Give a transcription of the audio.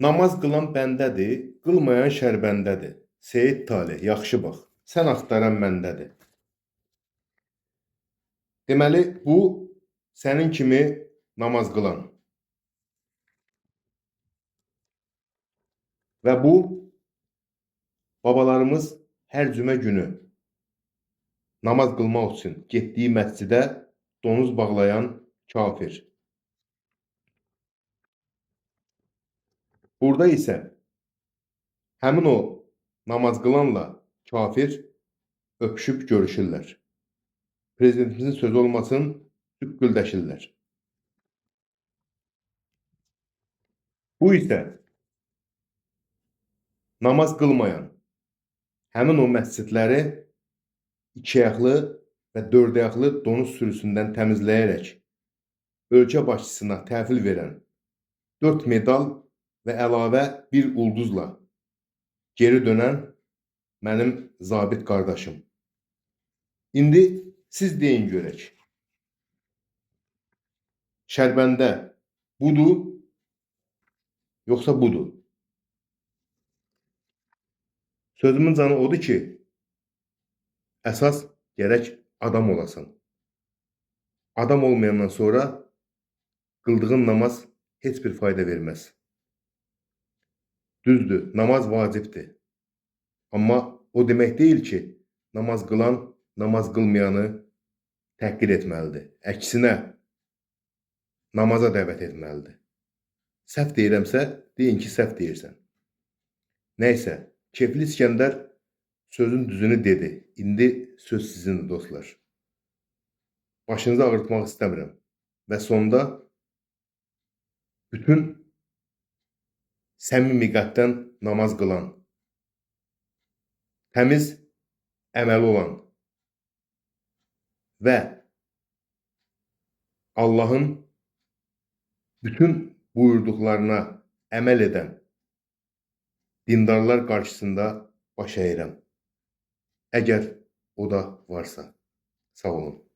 Namaz qılan bəndədir, qılmayan şərbəndədir. Seyid Talih, yaxşı bax. Sən axtaran məndədir. Deməli, bu sənin kimi namaz qılan. Və bu babalarımız hər cümə günü namaz qılmaq üçün getdiyi məscidə donuz bağlayan kafir. Burada isə həmin o namaz qılanla kafir öpüşüb görüşürlər. Prezidentimizin sözü olmasın, sükküldəşirlər. Bu isə namaz qılmayan həmin o məscidləri iki ayaqlı və dörd ayaqlı donuz sürüsündən təmizləyərək ölkə başçısına təhvil verən 4 medal və əlavə bir ulduzla geri dönən mənim zabit qardaşım. İndi siz deyin görək. Şərbəndə budur, yoxsa budur? Sözümün canı odur ki, əsas gərək adam olasan. Adam olmayandan sonra qıldığın namaz heç bir fayda verməz. Düzdür, namaz vacibdir. Amma o demək deyil ki, namaz qılan namaz qılmayanı təhqir etməlidir. Əksinə, namaza dəvət etməlidir. Səhv deyirəmsə, deyin ki, səhv deyirsən. Nəysə, Kefli İskəndər sözün düzünü dedi. İndi söz sizindir dostlar. Başınızı ağrıtmaq istəmirəm. Və sonda bütün səmimi qəlbdən namaz qılan, təmiz əməli olan və Allahın bütün buyurduqlarına əməl edən dindarlar qarşısında baş əyirəm. Əgər o da varsa. Sağ olun.